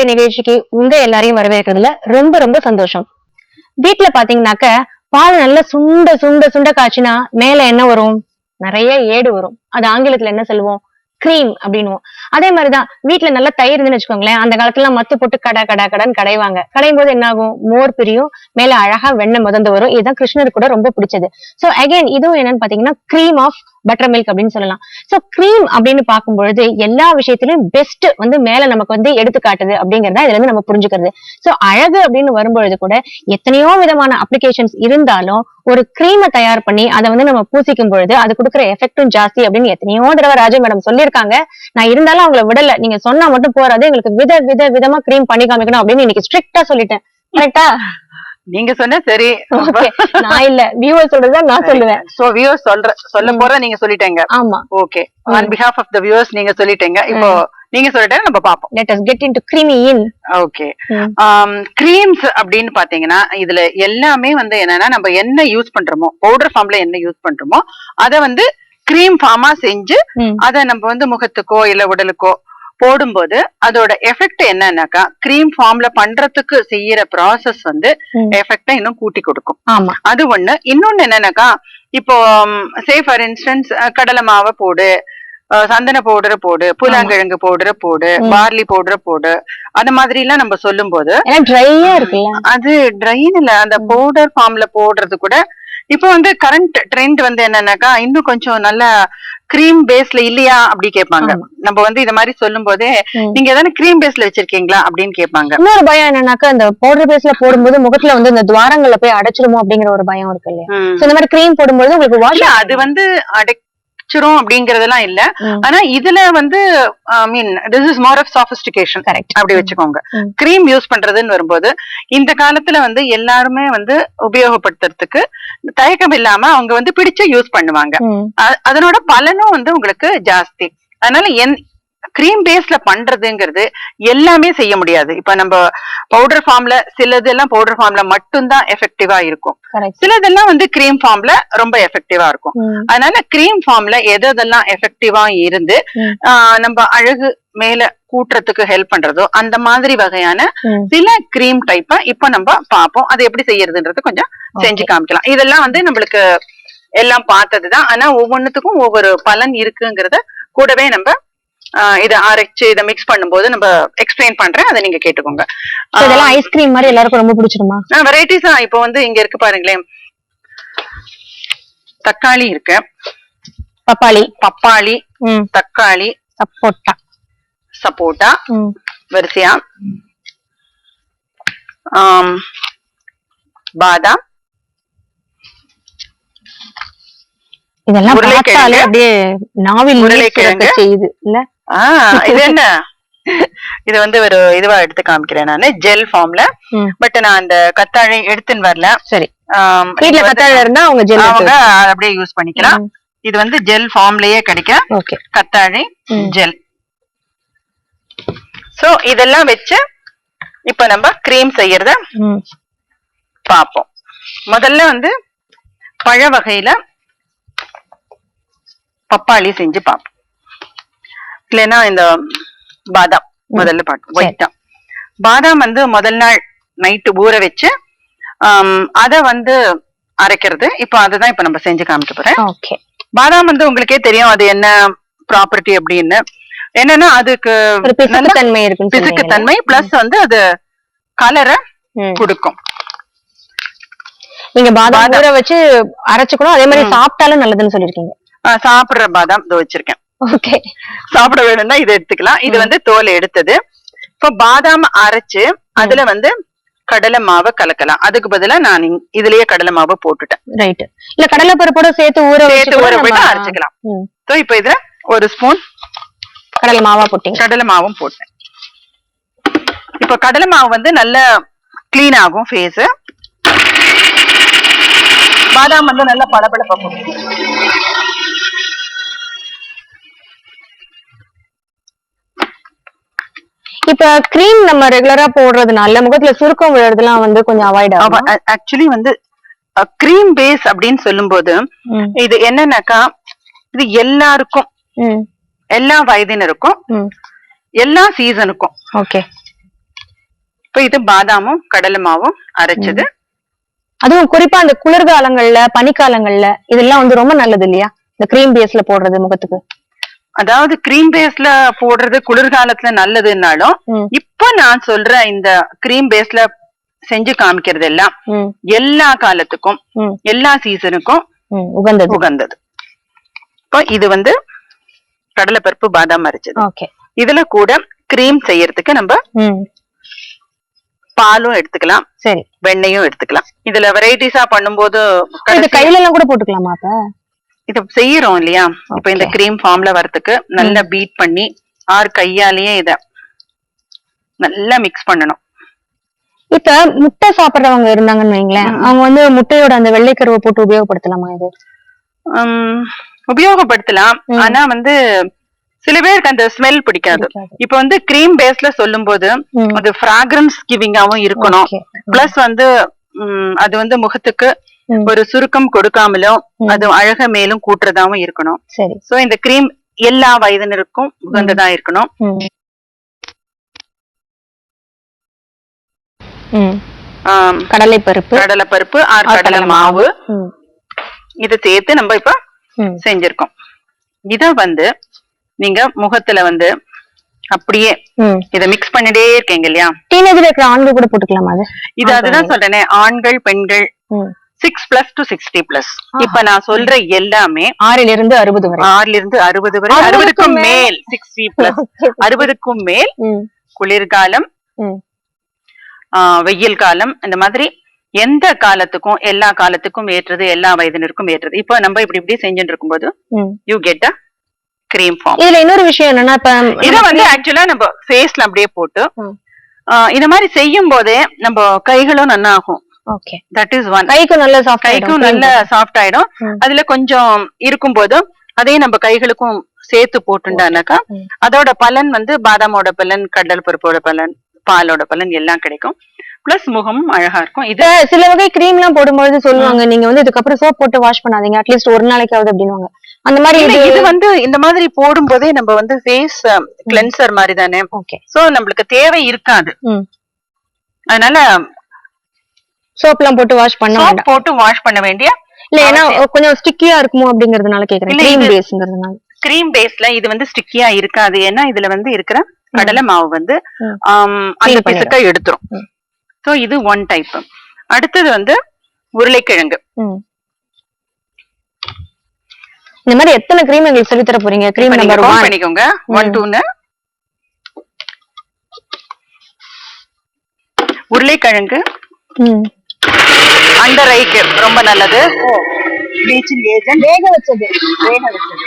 அழகுக்கலை நிகழ்ச்சிக்கு உங்க எல்லாரையும் வரவேற்கிறதுல ரொம்ப ரொம்ப சந்தோஷம். வீட்டுல பாத்தீங்கன்னாக்க பால் நல்லா சுண்ட சுண்ட சுண்ட காய்ச்சினா மேல என்ன வரும்? நிறைய ஏடு வரும். அது ஆங்கிலத்துல என்ன சொல்லுவோம்? கிரீம் அப்படின்னுவோம். அதே மாதிரிதான் வீட்டுல நல்லா தயிர் இருந்துன்னு வச்சுக்கோங்களேன் அந்த காலத்துல மத்து போட்டு கடை கடை கடன் கடைவாங்க. கடையும் போது என்ன ஆகும்? மோர் பிரியும். மேல அழகா வெண்ணெய் முதந்து வரும். இதுதான் கிருஷ்ணருக்கு கூட ரொம்ப பிடிச்சது. சோ அகைன் இதுவும் என்னன்னு பாத்தீங்கன்னா கிரீம் ஆஃப் பட்டர் மில்க் அப்படின்னு சொல்லலாம். சோ கிரீம் அப்படின்னு பார்க்கும்பொழுது எல்லா விஷயத்திலும் பெஸ்ட் வந்து மேல நமக்கு வந்து எடுத்து காட்டுது அப்படிங்கறத இதுல இருந்து நம்ம புரிஞ்சுக்கிறது. சோ அழகு அப்படின்னு வரும்பொழுது கூட எத்தனையோ விதமான அப்ளிகேஷன்ஸ் இருந்தாலும் ஒரு க்ரீமை தயார் பண்ணி அதை வந்து நம்ம பூசிக்கும் பொழுது அது கொடுக்குற எஃபெக்டும் ஜாஸ்தி அப்படின்னு எத்தனையோ தடவை ராஜா மேடம் சொல்லியிருக்காங்க. நான் இருந்தாலும் அவங்கள விடல. நீங்க சொன்னா மட்டும் போறாது எங்களுக்கு வித வித விதமா கிரீம் பண்ணி காமிக்கணும் அப்படின்னு இன்னைக்கு ஸ்ட்ரிக்டா சொல்லிட்டேன். கரெக்டா நீங்க சொன்ன சரி. நான் இல்ல. வியூவர் சொல்றதுதான் நான் சொல்லுவேன். சோ வியூவர்ஸ் சொல்ற சொல்ல போற நீங்க சொல்லிட்டீங்க. ஆமா. Okay on behalf of the viewers நீங்க சொல்லிட்டீங்க. இப்போ நீங்க சொல்லிட்டா நம்ம பாப்போம் let us get into creamy in okay creams அப்படின்னு பாத்தீங்கன்னா இதுல எல்லாமே வந்து என்னன்னா நம்ம என்ன யூஸ் பண்றோமோ பவுடர் ஃபார்ம்ல என்ன யூஸ் பண்றோமோ அத வந்து கிரீம் ஃபார்மா செஞ்சு அத நம்ம வந்து முகத்துக்கோ இல்ல உடலுக்கோ போடும்போது அதோட எஃபெக்ட் என்னன்னாக்கா கிரீம் ஃபார்ம்ல பண்றதுக்கு செய்யற ப்ராசஸ் வந்து. எஃபெக்ட இன்னும் கூட்டி கொடுக்கும் ஆமா அது ஒண்ணு இன்னொன்னு என்னன்னாக்கா இப்போ சே ஃபார் இன்ஸ்டன்ஸ் கடலை மாவை போடு சந்தன பவுடரை போடு புலாங்கிழங்கு பவுடரை போடு. பார்லி பவுடரை போடு அந்த மாதிரி எல்லாம் நம்ம சொல்லும் போது ட்ரையா அது ட்ரைன் இல்ல அந்த. பவுடர் ஃபார்ம்ல போடுறது கூட இப்போ வந்து கரண்ட் ட்ரெண்ட் வந்து என்னன்னாக்கா இன்னும் கொஞ்சம் நல்ல கிரீம் பேஸ்ல இல்லையா அப்படி கேட்பாங்க. நம்ம வந்து இந்த மாதிரி சொல்லும் போதே. நீங்க எதனா கிரீம் பேஸ்ல வச்சிருக்கீங்களா? அப்படின்னு கேட்பாங்க. இன்னொரு பயம் என்னன்னாக்கா இந்த பவுடர் பேஸ்ல போடும்போது முகத்துல வந்து இந்த துவாரங்கள்ல போய் அடைச்சிருமோ அப்படிங்கிற ஒரு பயம் இருக்கு இல்லையா? இந்த மாதிரி கிரீம் போடும்போது உங்களுக்கு அது வந்து அடைச்சிரும் அப்படிங்கறதெல்லாம் இல்ல. ஆனா இதுல வந்து I mean this is more of sophistication correct அப்படி வச்சுக்கோங்க. கிரீம் யூஸ் பண்றதுன்னு வரும்போது இந்த காலத்துல வந்து எல்லாருமே வந்து உபயோகப்படுத்துறதுக்கு தயக்கம் இல்லாம அவங்க வந்து பிடிச்சு யூஸ் பண்ணுவாங்க. அதனோட பலனும் வந்து உங்களுக்கு ஜாஸ்தி. அதனால என் கிரீம் பேஸ்ல பண்றதுங்கிறது எல்லாமே செய்ய முடியாது. இப்ப நம்ம பவுடர் ஃபார்ம்ல சிலதெல்லாம் பவுடர் ஃபார்ம்ல மட்டும்தான் எஃபெக்டிவா இருக்கும். சிலதெல்லாம் வந்து கிரீம் ஃபார்ம்ல ரொம்ப எஃபெக்டிவா இருக்கும். அதனால கிரீம் ஃபார்ம்ல எது எதெல்லாம் எஃபெக்டிவா இருந்து நம்ம அழகு மேல கூட்டுறதுக்கு ஹெல்ப் பண்றதோ அந்த மாதிரி வகையான சில கிரீம் டைப்ப இப்ப நம்ம பார்ப்போம். அது எப்படி செய்யறதுன்றது கொஞ்சம் செஞ்சு காமிக்கலாம். இதெல்லாம் வந்து நம்மளுக்கு எல்லாம் பார்த்ததுதான். ஆனா ஒவ்வொன்றுத்துக்கும் ஒவ்வொரு பலன் இருக்குங்கிறத கூடவே நம்ம இதை அரைச்சு இதை மிக்ஸ் பண்ணும்போது நம்ம எக்ஸ்பிளைன் பண்றேன். அதை நீங்க கேட்டுக்கோங்க. இதெல்லாம் ஐஸ்கிரீம் மாதிரி எல்லாருக்கும் ரொம்ப பிடிச்சிருமா? வெரைட்டிஸா இப்போ வந்து இங்க இருக்கு பாருங்களேன். தக்காளி இருக்கு. பப்பாளி. பப்பாளி தக்காளி சப்போட்டா. சப்போட்டா வரிசையா. பாதாம். இதெல்லாம். பார்த்தாலே அப்படியே நாவில் செய்யுது. இல்ல? ஆஹ் இது என்ன? இது வந்து ஒரு இதுவா எடுத்து காமிக்கிறேன் நானு ஜெல் ஃபார்ம்ல. பட் நான் அந்த கத்தாழை எடுத்துன்னு வரல. சரி. வீட்ல கத்தாழை இருந்தா அவங்க ஜெல் அவங்க அப்படியே யூஸ் பண்ணிக்கலாம். இது வந்து ஜெல் ஃபார்ம்லயே கிடைக்கும் கத்தாழை. ஜெல் சோ இதெல்லாம் வச்சு இப்ப நம்ம க்ரீம் செய்யறத ம். பார்ப்போம். முதல்ல வந்து பழ வகையில பப்பாளி செஞ்சு பார்ப்போம். இல்லைன்னா இந்த பாதாம் முதல்ல சரி. ஒயிட்டா பாதாம் வந்து முதல் நாள் நைட்டு ஊற வச்சு அத வந்து அரைக்கிறது. இப்போ அதுதான் இப்ப நம்ம செஞ்சு காமிக்க போறேன். ஓகே பாதாம் வந்து உங்களுக்கே தெரியும் அது என்ன ப்ராப்பர்ட்டி அப்படின்னு. என்னன்னா அதுக்கு நல்ல தன்மை பிசுக்கு? தன்மை பிளஸ் வந்து அது கலரை. கொடுக்கும். நீங்க பாதாம். ஊற வச்சு அரைச்சுக்கணும். அதே மாதிரி. சாப்பிட்டாலும் நல்லதுன்னு சொல்லிருக்கீங்க சாப்பிடுற பாதாம் இதோ வச்சிருக்கேன். ஓகே சாப்பிட வேணும்னா இதை எடுத்துக்கலாம். இது. வந்து தோல் எடுத்தது. இப்போ பாதாம் அரைச்சு அதுல வந்து கடலை மாவை கலக்கலாம். அதுக்கு பதிலா நான் இதுலயே கடலை மாவை போட்டுட்டேன். ரைட் இல்ல கடலை பருப்போட சேர்த்து ஊற சேர்த்து ஊற போட்டு அரைச்சுக்கலாம். ஸோ இப்போ இதுல ஒரு ஸ்பூன் கடலை மாவா போட்டீங்க. கடலை மாவும் போட்டேன். இப்போ கடலை மாவு வந்து நல்ல க்ளீன் ஆகும் ஃபேஸ் பாதாம் வந்து நல்ல பளபளப்பா இப்ப கிரீம் நம்ம ரெகுலரா போடுறதுனால முகத்துல சுருக்கம் விழுறதுலாம் வந்து கொஞ்சம் அவாய்ட் ஆகும்? ஆக்சுவலி வந்து கிரீம் பேஸ் அப்படின்னு சொல்லும்போது இது என்னன்னாக்கா இது எல்லாருக்கும் எல்லா வயதினருக்கும் எல்லா சீசனுக்கும் ஓகே. இப்ப இது பாதாமும் கடலை மாவும் அரைச்சது. அதுவும் குறிப்பா அந்த குளிர்காலங்கள்ல பனிக்காலங்கள்ல இதெல்லாம் வந்து ரொம்ப நல்லது இல்லையா? இந்த கிரீம் பேஸ்ல போடுறது முகத்துக்கு. அதாவது கிரீம் பேஸ்ல போடுறது குளிர்காலத்துல நல்லதுன்னாலும். இப்ப நான் சொல்ற இந்த கிரீம் பேஸ்ல செஞ்சு காமிக்கிறது எல்லாம் எல்லா காலத்துக்கும் எல்லா சீசனுக்கும் உகந்தது. உகந்தது. இப்போ இது வந்து கடலைப்பருப்பு பாதாம் அரைச்சது. ஓகே. இதுல கூட கிரீம் செய்யறதுக்கு நம்ம பாலும் எடுத்துக்கலாம். சரி. வெண்ணெயும் எடுத்துக்கலாம். இதுல வெரைட்டிஸா பண்ணும்போது கையில எல்லாம் கூட போட்டுக்கலாமா இது செய்யறோம் இல்லையா இப்ப இந்த. கிரீம் ஃபார்ம்ல வரதுக்கு நல்லா பீட் பண்ணி ஆறு கையாலேயே இத நல்லா மிக்ஸ் பண்ணணும் இப்ப முட்டை சாப்பிடுறவங்க இருந்தாங்கன்னு வைங்களேன் அவங்க வந்து முட்டையோட அந்த வெள்ளைக்கருவை போட்டு உபயோகப்படுத்தலாமா இது உபயோகப்படுத்தலாம். ஆனா வந்து சில பேருக்கு அந்த ஸ்மெல் பிடிக்காது. இப்ப வந்து கிரீம் பேஸ்ல சொல்லும்போது ம். அது ஃப்ராக்ரன்ஸ் கிவிங்காவும் இருக்கணும். பிளஸ் வந்து அது வந்து முகத்துக்கு. ஒரு சுருக்கம் கொடுக்காமலும். அது அழக மேலும் கூட்டுறதாவும் இருக்கணும். சோ இந்த கிரீம் எல்லா வயதினருக்கும் உகந்ததா இருக்கணும். கடலை பருப்பு கடலை பருப்பு ஆர் கடலை மாவு. இதை சேர்த்து நம்ம இப்ப. செஞ்சிருக்கோம். இத வந்து நீங்க முகத்துல வந்து அப்படியே. இத மிக்ஸ் பண்ணிட்டே இருக்கீங்க இல்லையா? டீனேஜ்ல இருக்கிற ஆண்கள் கூட போட்டுக்கலாமா இது அதுதான் சொல்றேனே ஆண்கள் பெண்கள். Six plus to sixty plus. இப்ப நான் சொல்ற எல்லாமே ஆறிலிருந்து இருந்து அறுபது வரை. ஆறுல இருந்து அறுபது வரை. அறுபதுக்கும் மேல். சிக்ஸ்டி பிளஸ் அறுபதுக்கும் மேல். குளிர்காலம். வெயில் காலம். இந்த மாதிரி எந்த காலத்துக்கும் எல்லா காலத்துக்கும் ஏற்றது எல்லா வயதினருக்கும் ஏற்றது. இப்போ நம்ம இப்படி இப்படி செஞ்சுட்டு இருக்கும்போது. You get a cream form இதுல இன்னொரு விஷயம் என்னன்னா இப்ப இத வந்து ஆக்சுவலா நம்ம ஃபேஸ்ல அப்படியே போட்டு இந்த மாதிரி செய்யும் போதே நம்ம கைகளும் நல்லா ஆகும் தட் இஸ் ஒன் கைக்கும் நல்ல சாஃப்ட் கைக்கும் நல்ல சாஃப்ட் ஆயிடும். அதுல கொஞ்சம் இருக்கும்போது அதே நம்ம கைகளுக்கும் சேர்த்து போட்டுட்டானாக்கா ம். அதோட பலன் வந்து பாதாமோட பலன் கடல் பருப்போட பலன் பாலோட பலன் எல்லாம் கிடைக்கும். பிளஸ் முகமும் அழகா இருக்கும். இது சில வகை கிரீம் எல்லாம் போடும்பொழுது சொல்லுவாங்க நீங்க வந்து இதுக்கப்புறம் சோப் போட்டு வாஷ் பண்ணாதீங்க அட்லீஸ்ட் ஒரு நாளைக்காவது அப்படின்னுவாங்க. அந்த மாதிரி இது வந்து இந்த மாதிரி போடும் போதே நம்ம வந்து ஃபேஸ் கிளென்சர் மாதிரி தானே? ஓகே. சோ நம்மளுக்கு தேவை இருக்காது. அதனால சோப் எல்லாம் போட்டு வாஷ் பண்ண வேண்டாம். போட்டு வாஷ் பண்ண வேண்டிய இல்ல ஏன்னா கொஞ்சம் ஸ்டிக்கியா இருக்குமோ அப்படிங்கறதுனால கேக்குறேன். கிரீம் பேஸ்ங்கிறதுனால கிரீம் பேஸ்ல இது வந்து ஸ்டிக்கியா இருக்காது. ஏன்னா இதுல வந்து இருக்கிற கடலை மாவு வந்து அந்த. பிசுக்க எடுத்துரும். சோ இது ஒன் டைப் அடுத்தது வந்து உருளைக்கிழங்கு. இந்த மாதிரி எத்தனை கிரீம் எங்களுக்கு சொல்லி தர போறீங்க? கிரீம் நம்பர் count ஒன் பண்ணிக்கோங்க. ஒன் ம். டூன்னு உருளைக்கிழங்கு. அண்டர் ஐக்கு ரொம்ப நல்லது. ப்ளீச்சிங் ஏஜென்ட் வேக வச்சது வேக வச்சது.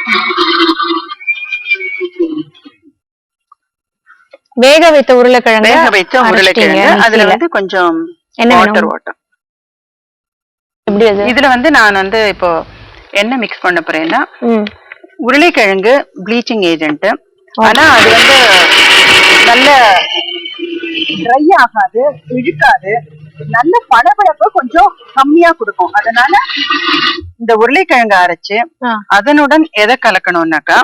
வேக வைத்த உருளைக்கிழங்கு வேக வச்ச உருளைக்கிழங்கு. அதுல. வந்து கொஞ்சம் என்ன வாட்டர் வாட்டர் எப்படி அது? இதுல வந்து நான் வந்து இப்போ என்ன மிக்ஸ் பண்ண போறேன்னா. உருளைக்கிழங்கு ப்ளீச்சிங் ஏஜென்ட் ஆனா அது வந்து நல்ல ட்ரை ஆகாது இழுக்காது. நல்ல பளபளப்பு கொஞ்சம் கம்மியா கொடுக்கும். அதனால இந்த உருளைக்கிழங்கு அரைச்சு. அதனுடன் எதை கலக்கணும்னாக்கா.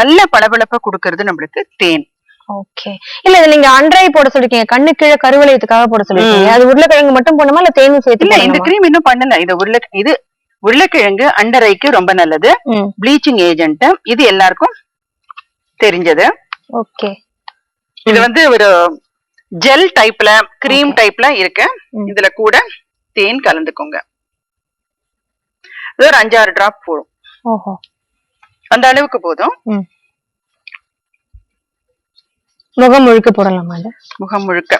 நல்ல பளபளப்பை கொடுக்கறது நம்மளுக்கு தேன். ஓகே. இல்ல இது நீங்க அன்றை போட சொல்லிருக்கீங்க. கண்ணு கீழே கருவளையத்துக்காக போட சொல்லிருக்கீங்க. அது உருளைக்கிழங்கு மட்டும் போடணுமா இல்ல தேனும் சேர்த்து இல்ல இந்த? கிரீம் இன்னும் பண்ணல. இது உருளை இது உருளைக்கிழங்கு அண்டரைக்கு ரொம்ப நல்லது. Bleaching agent. இது எல்லாருக்கும் தெரிஞ்சது. ஓகே. இது வந்து ஒரு ஜெல் டைப்ல கிரீம் டைப்ல இருக்கு. இதுல கூட தேன் கலந்துக்கோங்க. இது ஒரு அஞ்சாறு டிராப் போடும் அந்த அளவுக்கு போதும். முகம் முழுக்க போடலாமா அது முகம் முழுக்க.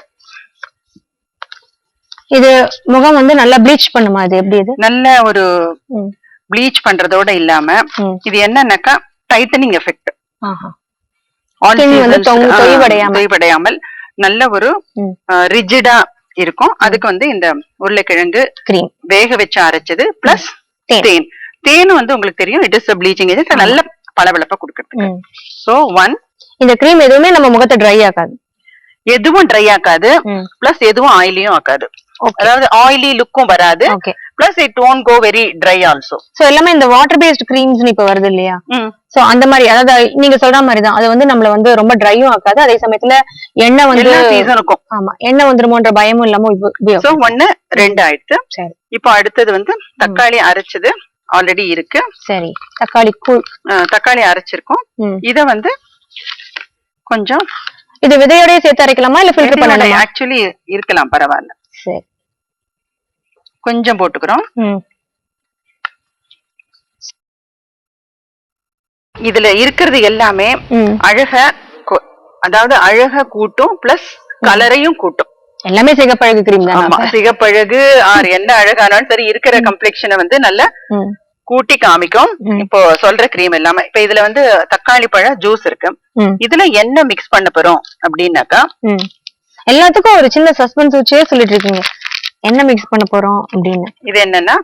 இது முகம் வந்து நல்லா ப்ளீச் பண்ணுமா இது? எப்படி இது? நல்ல ஒரு ப்ளீச் பண்றதோட இல்லாம இது என்னன்னாக்கா டைட்டனிங் எஃபெக்ட் தொய்வடையாம. தொய்வடையாமல் நல்ல ஒரு ரிஜிடா இருக்கும். அதுக்கு வந்து இந்த உருளைக்கிழங்கு கிரீம் வேக வச்சு அரைச்சது பிளஸ் தேன். தேன். வந்து உங்களுக்கு தெரியும் இட் இஸ் ப்ளீச்சிங் ஏஜென்ட் நல்ல பளபளப்பை கொடுக்கறதுக்கு. சோ ஒன் இந்த கிரீம் எதுவுமே நம்ம முகத்தை ட்ரை ஆகாது. எதுவும் ட்ரை ஆக்காது. பிளஸ் எதுவும் ஆயிலியும் ஆக்காது அதாவது ஆயிலி லுக்கும் வராது. Plus it won't go very dry also so எல்லாமே இந்த வாட்டர் பேஸ்ட் கிரீம்ஸ் இப்ப வருது இல்லையா? சோ அந்த மாதிரி அதாவது நீங்க சொல்ற மாதிரி தான். அது வந்து நம்மள வந்து ரொம்ப ட்ரையும் ஆக்காது. அதே சமயத்துல எண்ணெய் வந்து சீசனுக்கும் ஆமா எண்ணெய் வந்துருமோன்ற பயமும் இல்லாம சோ ஒண்ணு ரெண்டு ஆயிடுச்சு சரி. இப்போ அடுத்தது வந்து தக்காளி அரைச்சது ஆல்ரெடி இருக்கு. சரி. தக்காளி கூழ். தக்காளி அரைச்சிருக்கோம். இத வந்து கொஞ்சம் இது விதையோடய சேர்த்து அரைக்கலாமா? இல்ல ஃபில்டர் பண்ணணுமா? ஆக்சுவலி இருக்கலாம் பரவாயில்ல. சரி. கொஞ்சம் போட்டுக்கிறோம். இதுல இருக்கிறது எல்லாமே அழக அதாவது அழக கூட்டும் பிளஸ் கலரையும் கூட்டும். எல்லாமே சிகப்பழகு கிரீம் ஆமா சிகப்பழகு ஆர் என்ன அழகானாலும் சரி இருக்கிற கம்ப்ளெக்ஷனை வந்து நல்ல கூட்டி காமிக்கும். இப்போ சொல்ற கிரீம் எல்லாமே இப்ப இதுல வந்து தக்காளி பழ ஜூஸ் இருக்கு. இதுல என்ன மிக்ஸ் பண்ண போறோம் அப்படின்னாக்கா எல்லாத்துக்கும் ஒரு சின்ன சஸ்பென்ஸ் வச்சே சொல்லிட்டு இருக்கீங்க. என்ன மிக்ஸ் பண்ண போறோம் அப்படின்னு. இது என்னன்னா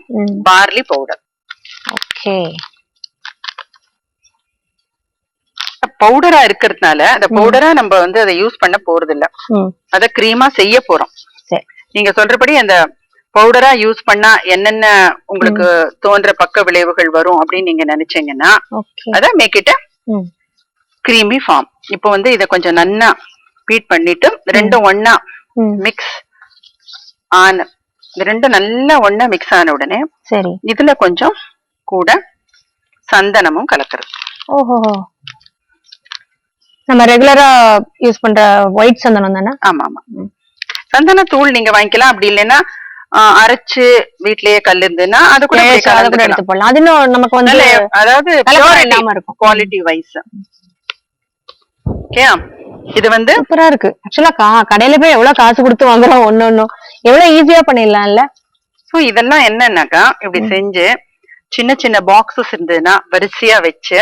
பார்லி பவுடர் ஓகே பவுடரா இருக்கிறதுனால அந்த பவுடரா நம்ம வந்து அதை யூஸ் பண்ண போறது இல்ல அத கிரீமா செய்ய போறோம். நீங்க சொல்றபடி அந்த பவுடரா யூஸ் பண்ணா என்னென்ன உங்களுக்கு தோன்ற பக்க விளைவுகள் வரும் அப்படின்னு நீங்க நினைச்சீங்கன்னா அத மேக் இட் ம். கிரீமி ஃபார்ம் இப்போ வந்து இத கொஞ்சம் நன்னா பீட் பண்ணிட்டு ரெண்டும் ம். மிக்ஸ் ஆன இந்த ரெண்டும் நல்லா ஒண்ணா மிக்ஸ் ஆன உடனே சரி. இதுல கொஞ்சம் கூட சந்தனமும் கலக்கிறது. ஓஹோ. நம்ம ரெகுலரா யூஸ் பண்ற ஒயிட் சந்தனம் தானே? ஆமா ஆமா சந்தன தூள் நீங்க வாங்கிக்கலாம். அப்படி இல்லைன்னா அரைச்சு வீட்லயே கல் இருந்ததுன்னா அது கூட. எடுத்து போடலாம். அது இன்னும் நமக்கு வந்து அதாவது குவாலிட்டி வைஸ் ஓகே இது வந்து சூப்பரா இருக்கு. ஆக்சுவலா கா கடையில போய் எவ்வளவு காசு கொடுத்து வாங்குறோம் ஒண்ணு ஒண்ணும். எவ்வளவு ஈஸியா பண்ணிடலாம்ல? சோ இதெல்லாம் என்னன்னாக்கா இப்படி செஞ்சு சின்ன சின்ன பாக்ஸஸ் இருந்ததுன்னா வரிசையா வச்சு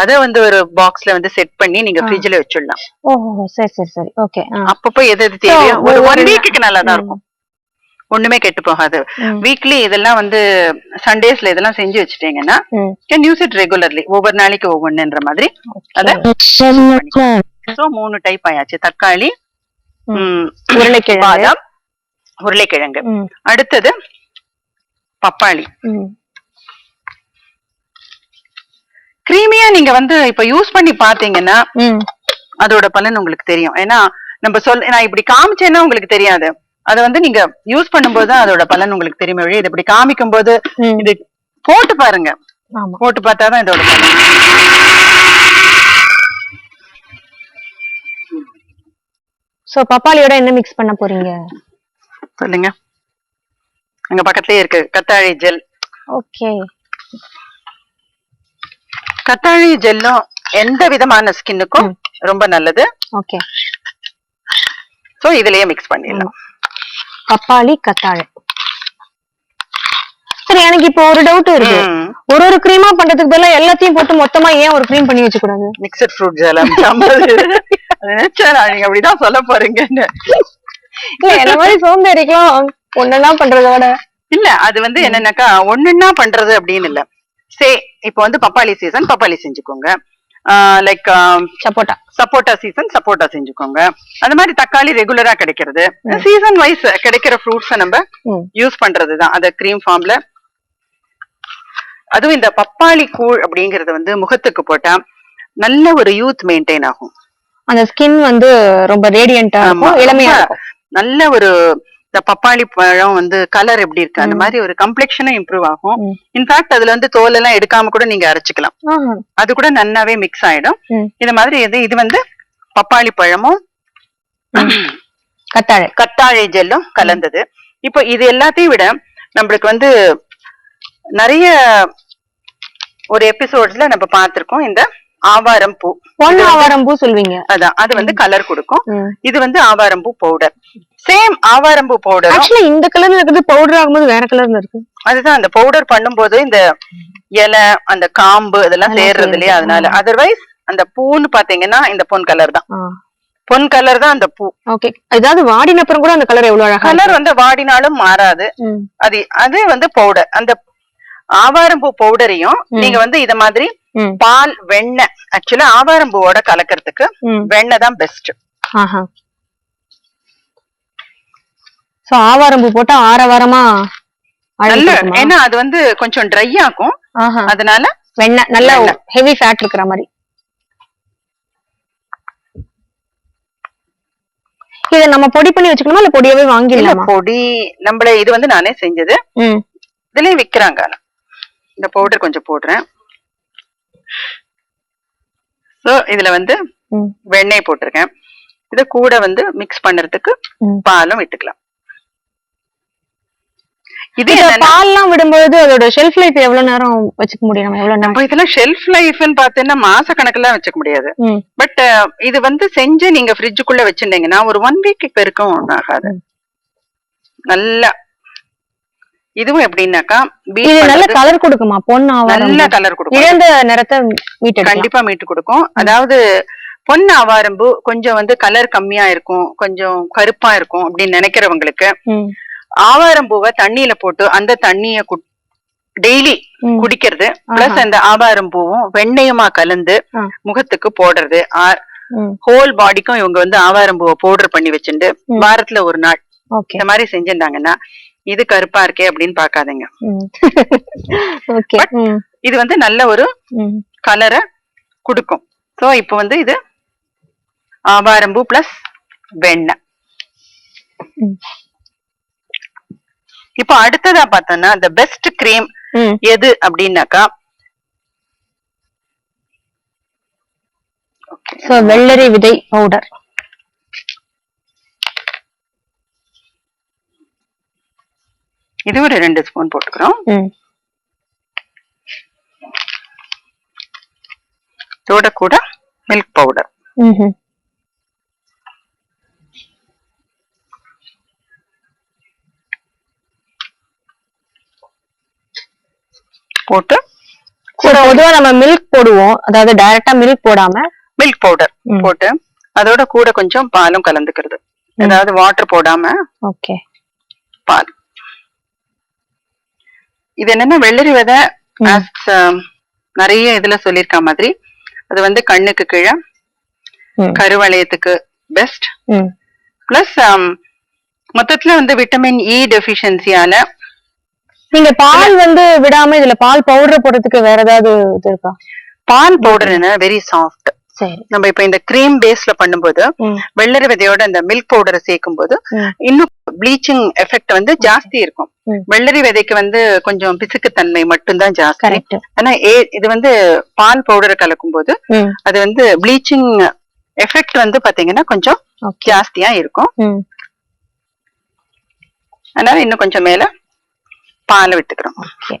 அத வந்து ஒரு பாக்ஸ்ல வந்து செட் பண்ணி நீங்க ஃப்ரிட்ஜ்ல வச்சிடலாம். ஓஹோ சரி சரி சரி. ஓகே அப்பப்போ எது எது தேவையோ ஒரு ஒவ்வொரு ஒன் வீக்குக்கு நல்லா தான் இருக்கும். ஒண்ணுமே கெட்டு போகாது. வீக்லி இதெல்லாம் வந்து சண்டேஸ்ல இதெல்லாம் செஞ்சு வச்சுட்டீங்கன்னா கேன் யூஸ் இட் ரெகுலர்லி ஒவ்வொரு நாளைக்கு ஒவ்வொன்றுன்ற மாதிரி. அத சோ மூணு டைப் ஆயாச்சு. தக்காளி உருளைக்கிழங்கு. பாதாம் உருளைக்கிழங்கு. அடுத்தது பப்பாளி. கிரீமியா நீங்க வந்து இப்ப யூஸ் பண்ணி பாத்தீங்கன்னா அதோட பலன் உங்களுக்கு தெரியும். ஏன்னா நம்ம சொல் நான் இப்படி காமிச்சேன்னா உங்களுக்கு தெரியாது. அதை வந்து நீங்க யூஸ் பண்ணும்போது அதோட பலன் உங்களுக்கு தெரியுமே வழி இது இப்படி காமிக்கும் போது. இது போட்டு பாருங்க. போட்டு பார்த்தாதான் இதோட பலன். சோ பப்பாளியோட என்ன மிக்ஸ் பண்ண போறீங்க? சொல்லுங்க. அங்க பக்கத்துலயே இருக்கு. கத்தாழி ஜெல். ஓகே கத்தாழி ஜெல்லும் எந்த விதமான ஸ்கின்னுக்கும் ரொம்ப நல்லது. ஓகே சோ இதுலயே மிக்ஸ் பண்ணிடலாம். பப்பாளி கத்தாழை. சரி எனக்கு இப்போ ஒரு டவுட் இருக்கு. ஒரு ஒரு கிரீமா பண்றதுக்கு பதிலா எல்லாத்தையும் போட்டு மொத்தமா ஏன் ஒரு கிரீம் பண்ணி வச்சு கூடாது? மிக்சட் ஃப்ரூட் ஜெல் நினைச்சேன்? நான் நீங்க அப்படிதான் சொல்ல போறீங்கன்னு. என்ன மாதிரி சோம்பேறிக்கலாம் ஒன்னெல்லாம் பண்றதோட இல்ல அது வந்து என்னன்னாக்கா ஒண்ணுன்னா பண்றது அப்படின்னு இல்ல. சே இப்போ வந்து பப்பாளி சீசன் பப்பாளி செஞ்சுக்கோங்க. லைக் சப்போட்டா. சப்போட்டா சீசன் சப்போட்டா செஞ்சுக்கோங்க. அந்த மாதிரி தக்காளி ரெகுலரா கிடைக்கிறது. சீசன் வைஸ் கிடைக்கிற ஃப்ரூட்ஸ நம்ம யூஸ் பண்றதுதான் அத கிரீம் ஃபார்ம்ல அதுவும் இந்த பப்பாளி கூழ் அப்படிங்கறது வந்து முகத்துக்கு போட்டா நல்ல ஒரு யூத் மெயின்டைன் ஆகும். அந்த ஸ்கின் வந்து ரொம்ப ரேடியண்டா இருக்கும் இளமையா இருக்கும். நல்ல ஒரு இந்த பப்பாளி பழம் வந்து கலர் எப்படி இருக்கு அந்த மாதிரி ஒரு கம்ப்ளெக்ஷனும் இம்ப்ரூவ் ஆகும். இன்ஃபேக்ட் அதுல வந்து தோல் எல்லாம் எடுக்காம கூட நீங்க அரைச்சுக்கலாம். அது கூட நன்னாவே மிக்ஸ் ஆயிடும். இது மாதிரி இது இது வந்து பப்பாளி பழமும் கத்தாழை. கத்தாழை ஜெல்லும் கலந்தது. இப்போ இது எல்லாத்தையும் விட நம்மளுக்கு வந்து நிறைய ஒரு எபிசோட்ஸ்ல நம்ம பார்த்திருக்கோம். இந்த ஆவாரம் பூ. பொண்ணு ஆவாரம் பூ சொல்வீங்க. அதான் அது வந்து கலர் கொடுக்கும். இது வந்து ஆவாரம்பூ பவுடர் சேம் ஆவாரம்பூ பவுடர் ஆக்சுவலா இந்த கலர்ல இருக்குது பவுடர் ஆகும்போது வேற கலர்ல இருக்கு. அதுதான் அந்த பவுடர் பண்ணும்போது இந்த இலை அந்த காம்பு இதெல்லாம் சேர்றது இல்லையா. அதனால அதர்வைஸ் அந்த பூன்னு பாத்தீங்கன்னா இந்த பொன் கலர் தான். பொன் கலர் தான் அந்த பூ. ஓகே ஏதாவது வாடின அப்புறம் கூட அந்த கலர் எவ்வளவு அழகா கலர் வந்து வாடினாலும் மாறாது. அது அது வந்து பவுடர் அந்த ஆவாரம்பூ பவுடரையும் நீங்க வந்து இத மாதிரி ம். சோ ஆவாரம்பூ போட்டா ஆற வாரமா அழகு நல்ல கொடுக்குமா? ஏன்னா அது வந்து கொஞ்சம் ட்ரை ஆகும். அதனால வெண்ணெய் நல்ல வெண்ணெய். ஹெவி ஃபேட் இருக்கிற மாதிரி. இத நம்ம பொடி பண்ணி வச்சுக்கணுமா? இல்ல பொடியாவே வாங்கிடலாமா? பொடி நம்மள இது வந்து நானே செஞ்சது. இதுலயும் விக்கிறாங்க. இந்த பவுடர் கொஞ்சம் போடுறேன். சோ இதுல வந்து வெண்ணெய் போட்டிருக்கேன். இது கூட வந்து மிக்ஸ் பண்றதுக்கு. பாலும் விட்டுக்கலாம் இது இப்ப பால்லாம் விடும்போது அதோட ஷெல்ஃப் லைஃப் எவ்வளவு நேரம் வச்சுக்க முடியும்? நம்ம எவ்வளவு நம்ம இதெல்லாம் ஷெல்ஃப் லைஃப்னு பார்த்தீங்கன்னா மாச கணக்குல வச்சுக்க முடியாது. பட் இது வந்து செஞ்சு நீங்க ஃப்ரிட்ஜுக்குள்ள வச்சிருந்தீங்கன்னா ஒரு ஒன் வீக் பெருக்கும் ஒன்றும் ஆகாது. நல்லா இதுவும் எப்படின்னாக்கா இது நல்ல கலர் கொடுக்குமா? பொண்ணு ஆவாரம் நல்ல கலர் கொடுக்கும். இழந்த நிறத்தை கண்டிப்பா மீட்டு கொடுக்கும். அதாவது பொன் ஆவாரம்பு கொஞ்சம் வந்து கலர் கம்மியா இருக்கும் கொஞ்சம் கருப்பா இருக்கும் அப்படின்னு நினைக்கிறவங்களுக்கு ஆவாரம்பூவை தண்ணியில போட்டு அந்த தண்ணிய டெய்லி ம். குடிக்கிறது. பிளஸ் அந்த ஆவாரம்பூவும் வெண்ணெயுமா கலந்து. முகத்துக்கு போடுறது. ஹோல் பாடிக்கும் இவங்க வந்து ஆவாரம்பூவை பவுடர் பண்ணி வச்சுட்டு. வாரத்துல ஒரு நாள் இந்த மாதிரி செஞ்சிருந்தாங்கன்னா இது கருப்பா இருக்கே அப்படின்னு பாக்காதீங்க இது வந்து நல்ல ஒரு கலரை கொடுக்கும். சோ இப்போ வந்து இது ஆவாரம்பூ பிளஸ் வெண்ணெய். இப்போ அடுத்ததா பார்த்தோம்னா இந்த பெஸ்ட் கிரீம் எது அப்படின்னாக்கா வெள்ளரி விதை பவுடர் இது ஒரு ரெண்டு ஸ்பூன் போட்டுக்கிறோம். இதோட கூட மில்க் பவுடர். போட்டு So, பொதுவா நம்ம மில்க் போடுவோம். அதாவது டைரக்டா மில்க் போடாம மில்க் பவுடர். போட்டு அதோட கூட கொஞ்சம் பாலும் கலந்துக்கிறது. அதாவது வாட்டர் போடாம ஓகே பால். இது என்னன்னா வெள்ளரி விதை um, நிறைய இதுல சொல்லியிருக்க மாதிரி. அது வந்து கண்ணுக்கு கீழே கருவளையத்துக்கு பெஸ்ட் பிளஸ் மொத்தத்துல வந்து விட்டமின் இ டெஃபிஷியன்சியால நீங்க பால் வந்து விடாம இதுல பால் பவுடர் போடுறதுக்கு வேற ஏதாவது இது இருக்கா? பால் பவுடர் என்ன வெரி சாஃப்ட் நம்ம இப்ப இந்த கிரீம் பேஸ்ல பண்ணும்போது வெள்ளரி விதையோட இந்த மில்க் பவுடரை சேர்க்கும் போது. இன்னும் ப்ளீச்சிங் எஃபெக்ட் வந்து ஜாஸ்தி இருக்கும். வெள்ளரி விதைக்கு வந்து கொஞ்சம் பிசுக்குத்தன்மை மட்டும்தான் ஜாஸ்தி. ஆனா இது வந்து பால் பவுடரை கலக்கும் போது அது வந்து ப்ளீச்சிங் எஃபெக்ட் வந்து பாத்தீங்கன்னா கொஞ்சம் ஜாஸ்தியா இருக்கும். அதனால இன்னும் கொஞ்சம் மேல பாலை விட்டுக்கிறோம். ஓகே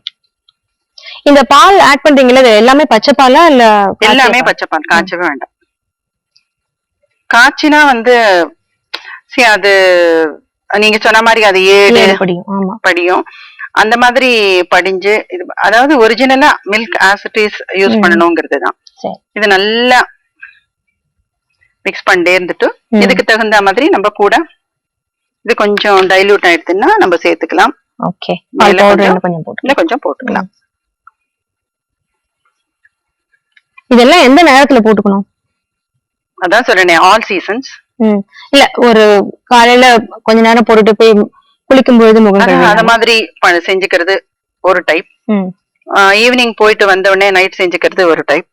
இந்த பால் ஆட் பண்றீங்களா எல்லாமே பச்சை பாலா இல்ல எல்லாமே? பச்சை பால் காய்ச்சவே வேண்டாம். காய்ச்சினா வந்து see அது நீங்க சொன்ன மாதிரி அது ஏழு படியும் படியும். அந்த மாதிரி படிஞ்சு இது அதாவது ஒரிஜினலா மில்க் ஆசிட்டிஸ் யூஸ். பண்ணணுங்கிறது தான் சரி. இது நல்லா மிக்ஸ் பண்ணிட்டே இருந்துட்டு. இதுக்கு தகுந்த மாதிரி நம்ம கூட இது கொஞ்சம் டைல்யூட் ஆயிடுச்சுன்னா நம்ம சேர்த்துக்கலாம். ஓகே கொஞ்சம் போட்டுக்கலாம். இதெல்லாம் எந்த நேரத்துல போட்டுக்கணும்? அதான் சொல்றேனே ஆல் சீசன்ஸ் ம். இல்ல ஒரு காலையில கொஞ்ச நேரம் போட்டுட்டு போய் குளிக்கும் பொழுது முகம் அத கழுவிடலாம். மாதிரி செஞ்சுக்கிறது ஒரு டைப் ஈவினிங் போயிட்டு வந்த உடனே நைட் செஞ்சுக்கிறது ஒரு டைப்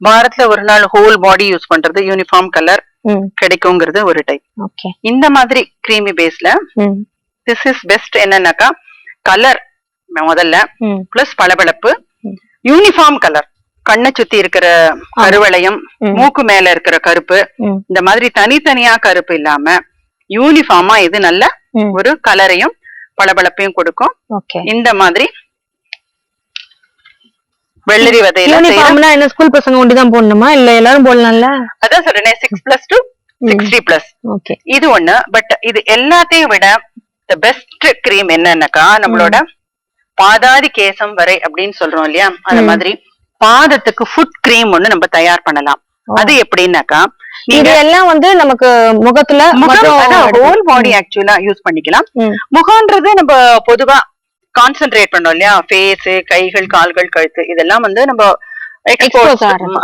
வாரத்துல ஒரு நாள் ஹோல் பாடி யூஸ் பண்றது யூனிஃபார்ம் கலர் கிடைக்குங்கிறது ஒரு டைப் ஓகே. இந்த மாதிரி கிரீமி பேஸ்ல திஸ் இஸ் பெஸ்ட் என்னன்னாக்கா கலர் முதல்ல ம். பிளஸ் பளபளப்பு. யூனிஃபார்ம் கலர் கண்ணை சுத்தி இருக்கிற கருவளையம். மூக்கு மேல இருக்கிற கருப்பு இந்த மாதிரி தனித்தனியா கருப்பு இல்லாம யூனிஃபார்மா இது நல்ல ஒரு கலரையும் பளபளப்பையும் கொடுக்கும். இந்த மாதிரி வெள்ளரி விதையில என்ன? ஸ்கூல் பசங்க ஒண்டி தான் போடணுமா? இல்ல எல்லாரும் போடலாம்ல? அதான் சொல்றேன் six plus to sixty plus okay. இது ஒண்ணு பட் இது எல்லாத்தையும் விட த பெஸ்ட் கிரீம் என்னன்னாக்கா? நம்மளோட பாதாதி கேசம் வரை அப்படின்னு சொல்றோம் இல்லையா? அந்த. மாதிரி. பாதத்துக்கு ஃபுட் கிரீம் ஒண்ணு நம்ம தயார் பண்ணலாம். அது எப்படின்னாக்கா இது எல்லாம் வந்து நமக்கு முகத்துல ஹோல் பாடி ஆக்சுவலா யூஸ் பண்ணிக்கலாம். முகம்ன்றது நம்ம பொதுவா கான்சென்ட்ரேட் பண்ணோம் இல்லையா ஃபேஸ் கைகள் கால்கள் கழுத்து இதெல்லாம் வந்து நம்ம.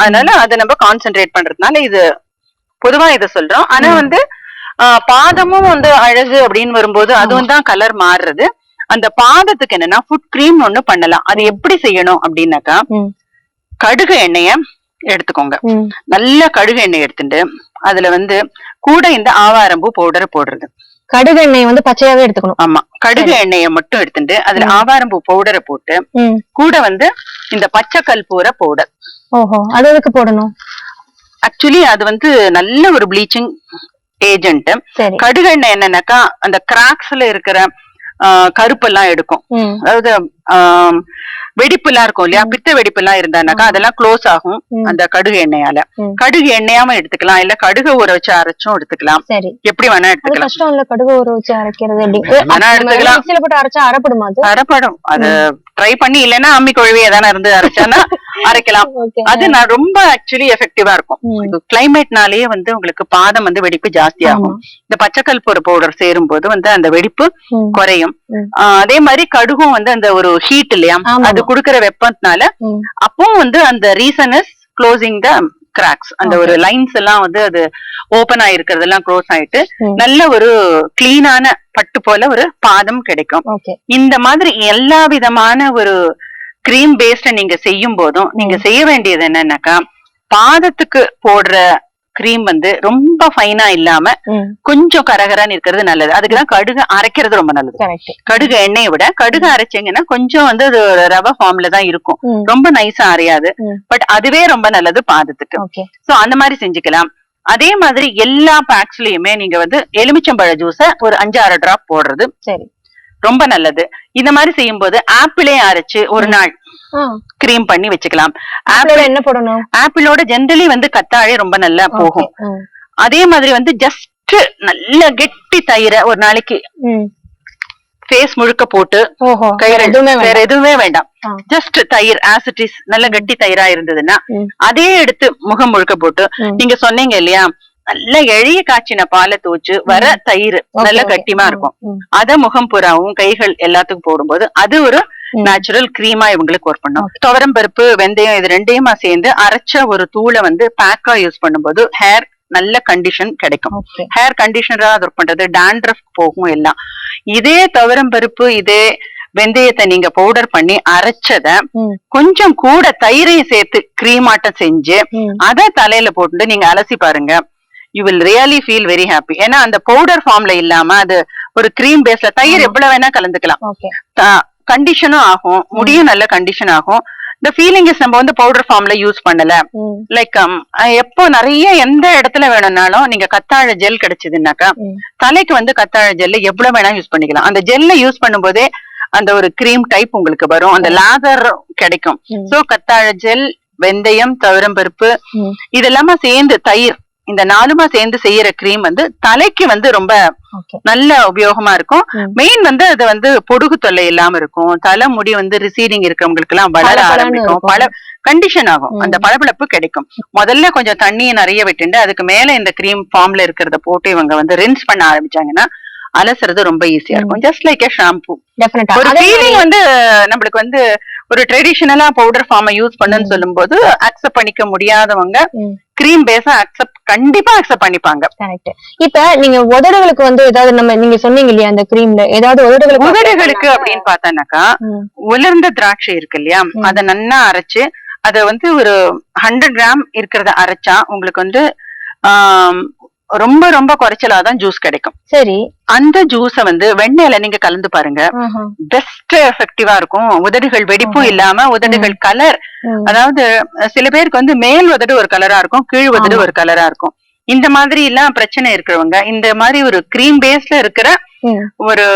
அதனால அதை நம்ம கான்சென்ட்ரேட் பண்றதுனால இது பொதுவா இதை சொல்றோம் ஆனா. வந்து பாதமும் வந்து அழகு அப்படின்னு வரும்போது அதுவும் தான் கலர் மாறுறது அந்த பாதத்துக்கு என்னன்னா ஃபுட் கிரீம் ஒண்ணு பண்ணலாம் அது எப்படி செய்யணும் அப்படின்னாக்கா. கடுகு எண்ணெய எடுத்துக்கோங்க. நல்ல கடுகு எண்ணெய் எடுத்துட்டு அதுல வந்து கூட இந்த ஆவாரம்பூ பவுடர் போடுறது. கடுகு எண்ணெய் வந்து பச்சையாவே எடுத்துக்கணும். ஆமா. கடுகு எண்ணெய மட்டும் எடுத்துட்டு அதுல. ஆவாரம்பூ பவுடரை போட்டு. கூட வந்து இந்த பச்சை கற்பூர பவுடர் ஓஹோ. அது எதுக்கு போடணும்? ஆக்சுவலி அது வந்து நல்ல ஒரு ப்ளீச்சிங் ஏஜென்ட் கடுகு எண்ணெய் என்னன்னாக்கா அந்த கிராக்ஸ்ல இருக்கிற ஆஹ், கருப்பெல்லாம் எடுக்கும். அதாவது ஆஹ், வெடிப்புலாம் இருக்கும் இல்லையா? பித்த வெடிப்புலாம் இருந்தானாக்கா அதெல்லாம் க்ளோஸ் ஆகும். அந்த கடுகு எண்ணெயால. கடுகு எண்ணெயாம எடுத்துக்கலாம். இல்ல கடுகு ஊற வச்சு அரைச்சும் எடுத்துக்கலாம். எப்படி வேணா எடுத்துக்கலாம். கஷ்டம் இல்ல கடுகு ஊற வச்சு அரைக்கிறது வேணா எடுத்துக்கலாம். போட்டு அரைச்சா அரைப்படுமா அது? அரைப்படும். அது ட்ரை பண்ணி இல்லைன்னா அம்மி கொழுவி எதான இருந்து அரைச்சானா அரைக்கலாம். அது நான் ரொம்ப ஆக்சுவலி எஃபெக்டிவா இருக்கும். கிளைமேட்னாலேயே வந்து உங்களுக்கு பாதம் வந்து வெடிப்பு ஜாஸ்தி ஆகும் இந்த பச்சைக்கல்பூர பவுடர் சேரும் போது வந்து அந்த வெடிப்பு. குறையும். அதே மாதிரி கடுகும் வந்து அந்த ஒரு ஹீட் இல்லையா. அது குடுக்கிற வெப்பத்தினால. அப்பவும் வந்து அந்த reason is closing the cracks அந்த ஒரு லைன்ஸ் எல்லாம் வந்து அது ஓபன் ஆயிருக்கிறதெல்லாம் க்ளோஸ் ஆயிட்டு. நல்ல ஒரு கிளீனான பட்டு போல ஒரு பாதம் கிடைக்கும். இந்த மாதிரி எல்லா விதமான ஒரு கிரீம் பேஸ்ட நீங்க செய்யும் போதும் நீங்க செய்ய வேண்டியது என்னன்னாக்கா பாதத்துக்கு போடுற கிரீம் வந்து ரொம்ப ஃபைனா இல்லாம கொஞ்சம் கரகரான்னு இருக்கிறது நல்லது. அதுக்குதான் கடுகு அரைக்கிறது ரொம்ப நல்லது. கடுகு எண்ணெயை விட கடுகு அரைச்சீங்கன்னா கொஞ்சம் வந்து அது ரவை ஃபார்ம்ல தான் இருக்கும். ரொம்ப நைஸா அரையாது. பட் அதுவே ரொம்ப நல்லது பாதத்துக்கு. சோ அந்த மாதிரி செஞ்சுக்கலாம். அதே மாதிரி எல்லா பேக்ஸ்லயுமே நீங்க வந்து எலுமிச்சம்பழ ஜூஸ ஒரு அஞ்சு ஆறு டிராப் போடுறது. சரி. ரொம்ப நல்லது. இந்த மாதிரி செய்யும்போது ஆப்பிளே அரைச்சு ஒரு நாள் கிரீம் பண்ணி வச்சுக்கலாம். ஆப்பிள் என்ன போடணும்? ஆப்பிளோட ஜென்ரலி வந்து கத்தாழை ரொம்ப நல்லா போகும். அதே மாதிரி வந்து ஜஸ்ட் நல்ல கெட்டி தயிரை ஒரு நாளைக்கு. ஃபேஸ் முழுக்க போட்டு கயிறு வேற எதுவுமே வேற வேண்டாம் எதுவுமே வேண்டாம். ஜஸ்ட் தயிர் ஆசிட்டிஸ் நல்ல கட்டி தயிரா இருந்ததுன்னா. அதே எடுத்து முகம் முழுக்க போட்டு. நீங்க சொன்னீங்க இல்லையா? நல்ல எளிய காய்ச்சின பாலை தூச்சு வர தயிர் நல்ல. கட்டிமா இருக்கும். அத முகம் புறாவும் கைகள் எல்லாத்துக்கும் போடும்போது அது ஒரு. நேச்சுரல் கிரீமா இவங்களுக்கு ஒர்க் பண்ணும் துவரம் பருப்பு வெந்தயம் இது ரெண்டையுமா சேர்ந்து அரைச்ச ஒரு தூளை வந்து பேக்கா யூஸ் பண்ணும்போது ஹேர் நல்ல கண்டிஷன் கிடைக்கும் ஹேர் கண்டிஷனரா ஒர்க் பண்றது டாண்ட்ரஃப் போகும் எல்லாம் இதே துவரம் பருப்பு இதே வெந்தயத்தை நீங்க பவுடர் பண்ணி அரைச்சத. கொஞ்சம் கூட தயிரையும் சேர்த்து ஆட்டம் செஞ்சு. அத தலையில போட்டு நீங்க அலசி பாருங்க you will really feel very happy ஏன்னா அந்த பவுடர் ஃபார்ம்ல இல்லாம அது ஒரு கிரீம் பேஸ்ல தயிர். எவ்வளவு வேணா கலந்துக்கலாம். கண்டிஷனும் ஆகும். முடியும் நல்ல கண்டிஷன் ஆகும். இந்த ஃபீலிங் இஸ் நம்ம வந்து பவுடர் ஃபார்ம்ல யூஸ் பண்ணல. லைக் எப்போ நிறைய எந்த இடத்துல வேணும்னாலும் நீங்க கத்தாழை ஜெல் கிடைச்சதுன்னாக்கா ம். தலைக்கு வந்து கத்தாழை ஜெல்ல எவ்வளவு வேணா யூஸ் பண்ணிக்கலாம். அந்த ஜெல்ல யூஸ் பண்ணும்போதே அந்த ஒரு கிரீம் டைப் உங்களுக்கு வரும். அந்த லாதர் கிடைக்கும். சோ கத்தாழை ஜெல் வெந்தயம் துவரம்பருப்பு ம். இதெல்லாம சேர்ந்து தயிர். இந்த நாலுமா சேர்ந்து செய்யற கிரீம் வந்து தலைக்கு வந்து ரொம்ப நல்ல உபயோகமா இருக்கும். மெயின் வந்து அது வந்து பொடுகு தொல்லை இல்லாம இருக்கும். தலை முடி வந்து ரிசீடிங் இருக்கிறவங்களுக்கு எல்லாம் வளர ஆரம்பிக்கும். பல கண்டிஷன் ஆகும். அந்த பளபளப்பு கிடைக்கும். முதல்ல கொஞ்சம் தண்ணியை நிறைய விட்டுண்டு அதுக்கு மேல இந்த கிரீம் ஃபார்ம்ல இருக்கிறத போட்டு இவங்க வந்து ரின்ஸ் பண்ண ஆரம்பிச்சாங்கன்னா அலசுறது ரொம்ப ஈஸியா இருக்கும். ஜஸ்ட் லைக் ஏ ஷாம்பு ஒரு ஃபீலிங் வந்து நம்மளுக்கு வந்து ஒரு ட்ரெடிஷனலா பவுடர் ஃபார்மை யூஸ் பண்ணுன்னு. சொல்லும்போது அக்செப்ட் பண்ணிக்க முடியாதவங்க. கிரீம் பேஸா அக்செப்ட் கண்டிப்பா அக்செப்ட் பண்ணிப்பாங்க கரெக்ட் இப்ப நீங்க உதடுகளுக்கு வந்து ஏதாவது நம்ம நீங்க சொன்னீங்க இல்லையா அந்த கிரீம்ல ஏதாவது உதடுகளுக்கு உதடுகளுக்கு அப்படின்னு பார்த்தானாக்கா ம். உலர்ந்த திராட்சை இருக்கு இல்லையா. அத நன்னா அரைச்சு அத வந்து ஒரு ஹண்ட்ரட் கிராம் இருக்கிறத அரைச்சா உங்களுக்கு வந்து ரொம்ப ரொம்ப குறைச்சலா தான் ஜூஸ் கிடைக்கும் சரி அந்த ஜூஸ வந்து வெண்ணெயில நீங்க கலந்து பாருங்க. பெஸ்ட் எஃபெக்டிவா இருக்கும் உதடுகள் வெடிப்பும். இல்லாம உதடுகள் கலர். அதாவது சில பேருக்கு வந்து மேல் உதடு ஒரு கலரா இருக்கும் கீழ் உதடு. ஒரு கலரா இருக்கும் இந்த மாதிரி எல்லாம் பிரச்சனை இருக்கிறவங்க இந்த மாதிரி ஒரு கிரீம் பேஸ்ல இருக்கிற. ஒரு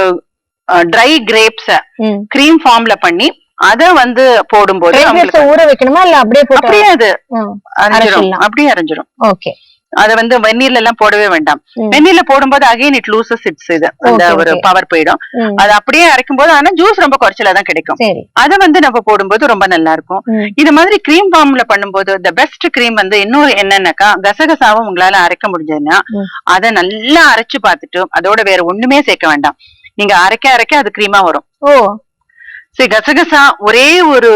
ட்ரை கிரேப்ஸ. கிரீம் ஃபார்ம்ல பண்ணி அத வந்து போடும்போது ஊற வைக்கணுமா இல்ல அப்படியே அப்படியே அது. அரைஞ்சிரும். அப்படியே அரைஞ்சிரும் ஓகே அத வந்து வெந்நீர்ல எல்லாம் போடவே வேண்டாம். வெந்நீர்ல போடும்போது அகைன் இட் லூசஸ் இட்ஸ் இது அந்த ஒரு. பவர் போயிடும். அது அப்படியே அரைக்கும் போது ஆனா ஜூஸ் ரொம்ப குறைச்சலா தான் கிடைக்கும் அத வந்து நம்ம போடும்போது ரொம்ப நல்லா இருக்கும். இது மாதிரி கிரீம் ஃபார்ம்ல பண்ணும்போது த பெஸ்ட் கிரீம் வந்து இன்னொரு என்னன்னாக்கா கசகசாவும் உங்களால அரைக்க முடிஞ்சதுன்னா. அத நல்லா அரைச்சு பார்த்துட்டு அதோட வேற ஒண்ணுமே சேர்க்க வேண்டாம் நீங்க அரைக்க அரைக்க அது கிரீமா வரும் ஓ சரி கசகசா ஒரே ஒரு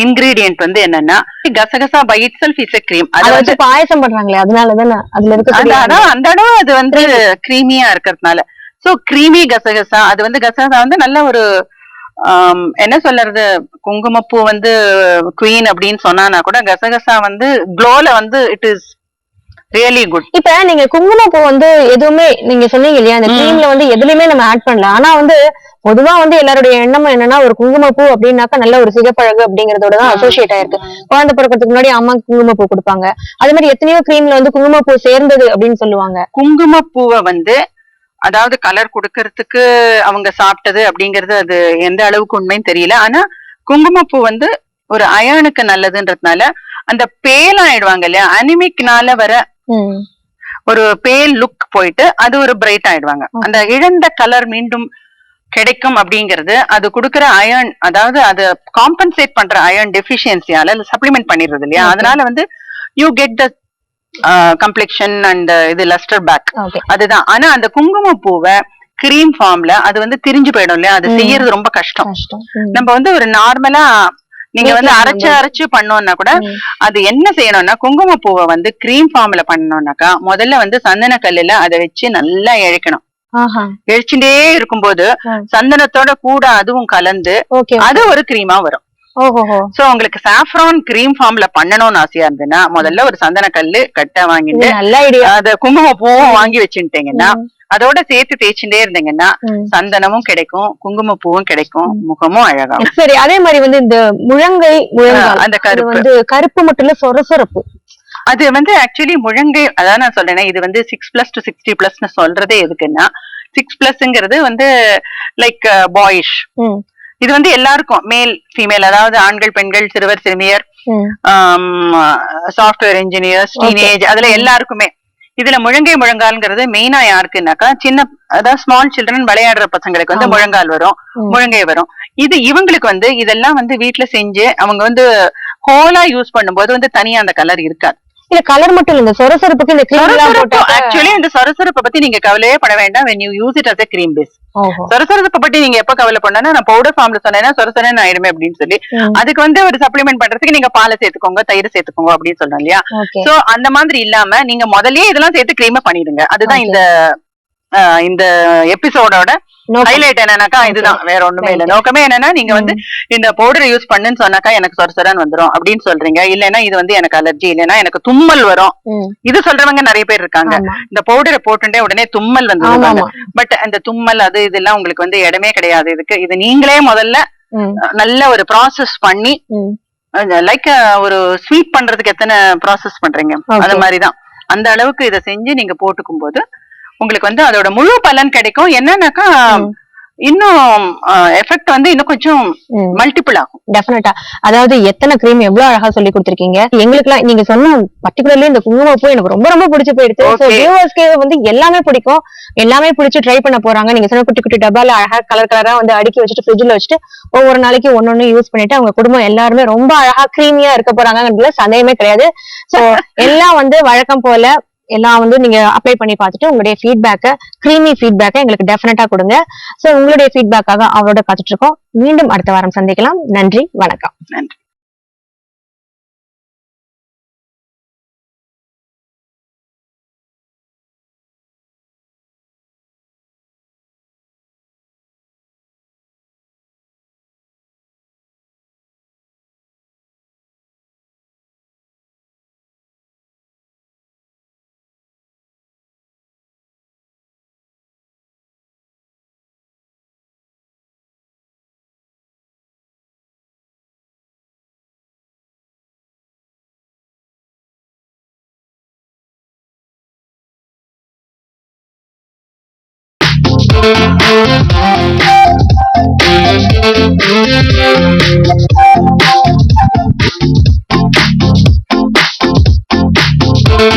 இன்கிரீடியன்ட் வந்து என்னன்னா கசகசா by itself is cream அத வந்து பாயசம் பண்றாங்களே அதனாலதானே அதுல அந்த இருக்க அதான் அந்த இடம் அது வந்து கிரீமியா இருக்கிறதுனால. சோ கிரீமி கசகசா அது வந்து கசகசா வந்து நல்ல ஒரு என்ன சொல்றது குங்குமப்பூ வந்து குவீன் அப்படின்னு சொன்னானா கூட கசகசா வந்து க்ளோல வந்து இட் இஸ் ரியலி குட் இப்ப நீங்க குங்குமப்பூ வந்து எதுவுமே நீங்க சொன்னீங்க இல்லையா? அந்த. கிரீம்ல வந்து எதுலயுமே நம்ம ஆட் பண்ணல. ஆனா வந்து பொதுவா வந்து எல்லாருடைய எண்ணம் என்னன்னா ஒரு குங்குமப்பூ அப்படின்னாக்கா நல்ல ஒரு சிகப்பழகு அப்படிங்கறதோட தான். அசோசியேட் ஆயிருக்கு. குழந்தை பிறக்கிறதுக்கு முன்னாடி அம்மா குங்குமப்பூ கொடுப்பாங்க. அதே மாதிரி எத்தனையோ கிரீம்ல வந்து குங்குமப்பூ சேர்ந்தது அப்படின்னு சொல்லுவாங்க. குங்குமப்பூவை வந்து அதாவது கலர் கொடுக்கறதுக்கு அவங்க சாப்பிட்டது அப்படிங்கறது அது எந்த அளவுக்கு உண்மைன்னு தெரியல. ஆனா குங்குமப்பூ வந்து ஒரு அயனுக்கு நல்லதுன்றதுனால அந்த பேல் ஆயிடுவாங்க இல்லையா? அனிமிக்னால வர. ஒரு பேல் லுக் போயிட்டு அது ஒரு பிரைட் ஆயிடுவாங்க. அந்த இழந்த கலர் மீண்டும் கிடைக்கும் அப்படிங்கிறது அது கொடுக்கிற அயர்ன் அதாவது அது காம்பன்சேட் பண்ற அயர்ன் டெஃபிஷியன்சியால சப்ளிமெண்ட் பண்ணிடுறது இல்லையா. அதனால வந்து you get the complexion and இது லஸ்டர் பேக் அதுதான். ஆனா அந்த குங்குமப்பூவை கிரீம் ஃபார்ம்ல அது வந்து திரிஞ்சு போயிடும் இல்லையா? அது. செய்யறது ரொம்ப கஷ்டம். நம்ம வந்து ஒரு நார்மலா நீங்க வந்து அரைச்சு அரைச்சு பண்ணோம்னா கூட. அது என்ன செய்யணும்னா குங்குமப்பூவை வந்து கிரீம் ஃபார்ம்ல பண்ணணும்னாக்கா முதல்ல வந்து சந்தன கல்லுல அதை வச்சு நல்லா இழைக்கணும். இழைச்சுட்டே இருக்கும்போது. சந்தனத்தோட கூட அதுவும் கலந்து அது ஒரு கிரீமா வரும். சோ உங்களுக்கு சாஃப்ரான் கிரீம் ஃபார்ம்ல பண்ணணும்னு ஆசையா இருந்ததுன்னா முதல்ல ஒரு சந்தன கல்லு கட்டை வாங்கிட்டு அத குங்குமப்பூவும் வாங்கி வச்சுட்டீங்கன்னா அதோட சேர்த்து தேய்ச்சுட்டே இருந்தீங்கன்னா சந்தனமும் கிடைக்கும் குங்குமப்பூவும் கிடைக்கும் முகமும் அழகாகும். சரி அதே மாதிரி வந்து இந்த முழங்கை அந்த கருப்பு. வந்து கருப்பு மட்டும் இல்ல சொரசொரப்பு. அது வந்து ஆக்சுவலி முழங்கை அதான் நான் சொல்றேனே இது வந்து சிக்ஸ் பிளஸ் டு சிக்ஸ்டி பிளஸ்னு சொல்றதே எதுக்குன்னா சிக்ஸ் பிளஸ்ங்கிறது வந்து லைக் பாயிஷ் ம். இது வந்து எல்லாருக்கும் மேல் ஃபீமேல் அதாவது ஆண்கள் பெண்கள் சிறுவர் சிறுமியர். Software engineers. டீனேஜ் அதுல எல்லாருக்குமே. இதுல முழங்கை முழங்கால்ங்கிறது மெயினா யாருக்குன்னாக்கா சின்ன அதாவது ஸ்மால் சில்ட்ரன் விளையாடுற பசங்களுக்கு வந்து. முழங்கால் வரும். முழங்கை வரும் இது இவங்களுக்கு வந்து இதெல்லாம் வந்து வீட்ல செஞ்சு அவங்க வந்து ஹோலா யூஸ் பண்ணும்போது வந்து தனியா அந்த கலர் இருக்காது இல்ல கலர் மட்டும் இல்ல சொரசொரப்புக்கு இந்த கிரீம் ஆக்சுவலி இந்த சொரசொரப்பை பத்தி நீங்க கவலையே பட வேண்டாம். When you use it as a cream base. ஓஹோ. சொரசொரப்பை பத்தி நீங்க எப்ப கவலை பண்ணா நான் பவுடர் ஃபார்ம்ல சொன்னேன்னா சொரசொரன்னு ஆயிடுமே அப்படின்னு சொல்லி. அதுக்கு வந்து ஒரு சப்ளிமெண்ட் பண்றதுக்கு நீங்க பாலை சேர்த்துக்கோங்க தயிர் சேர்த்துக்கோங்க அப்படின்னு சொல்றோம் இல்லையா? சோ அந்த மாதிரி இல்லாம நீங்க முதல்லயே இதெல்லாம் சேர்த்து கிரீம பண்ணிடுங்க. அதுதான். இந்த இந்த எபிசோடோட. ஹைலைட் என்னன்னாக்கா. இதுதான். வேற ஒண்ணுமே இல்ல. நோக்கமே என்னன்னா நீங்க வந்து இந்த பவுடர் யூஸ் பண்ணுன்னு சொன்னாக்கா எனக்கு சொரசொரன்னு வந்துரும் அப்படின்னு சொல்றீங்க. இல்லைன்னா இது வந்து எனக்கு அலர்ஜி இல்லைன்னா எனக்கு தும்மல் வரும். இது சொல்றவங்க நிறைய பேர் இருக்காங்க. இந்த பவுடரை போட்டுட்டே உடனே தும்மல் வந்து பட் அந்த தும்மல் அது இதெல்லாம் உங்களுக்கு வந்து இடமே கிடையாது. இதுக்கு இது நீங்களே முதல்ல நல்ல ஒரு ப்ராசஸ் பண்ணி. லைக் ஒரு ஸ்வீட் பண்றதுக்கு எத்தனை ப்ராசஸ் பண்றீங்க. அது மாதிரிதான். அந்த அளவுக்கு இதை செஞ்சு நீங்க போட்டுக்கும் போது உங்களுக்கு வந்து அதோட முழு பலன் கிடைக்கும். என்னன்னாக்கா. இன்னும் எஃபெக்ட் வந்து இன்னும் கொஞ்சம். மல்டிபிள் ஆகும். டெஃபினட்டா அதாவது எத்தனை கிரீம் எவ்வளவு அழகா சொல்லி கொடுத்திருக்கீங்க? எங்களுக்குலாம் நீங்க சொன்ன பர்டிகுலர்லி இந்த குங்குமப்பூ எனக்கு ரொம்ப ரொம்ப பிடிச்சு போயிடுச்சு. வியூவர்ஸ்க்கு வந்து எல்லாமே பிடிக்கும். எல்லாமே பிடிச்சு ட்ரை பண்ண போறாங்க. நீங்க சொன்ன குட்டி குட்டி டப்பால அழகா கலர் கலரா வந்து அடுக்கி வச்சுட்டு ஃப்ரிட்ஜ்ல வச்சுட்டு ஒவ்வொரு நாளைக்கு ஒன்னொன்னு யூஸ் பண்ணிட்டு அவங்க குடும்பம் எல்லாருமே ரொம்ப அழகா கிரீமியா இருக்க போறாங்கன்றதுல சந்தேகமே கிடையாது. சோ எல்லாம் வந்து வழக்கம் போல எல்லாம் வந்து நீங்க அப்ளை பண்ணி பார்த்துட்டு உங்களுடைய ஃபீட்பேக்கை க்ரீமி ஃபீட்பேக்கை எங்களுக்கு டெஃபினட்டா கொடுங்க. ஸோ உங்களுடைய ஃபீட்பேக்காக அவரோட காத்துட்டு இருக்கோம். மீண்டும் அடுத்த வாரம் சந்திக்கலாம். நன்றி வணக்கம். நன்றி. Thank you.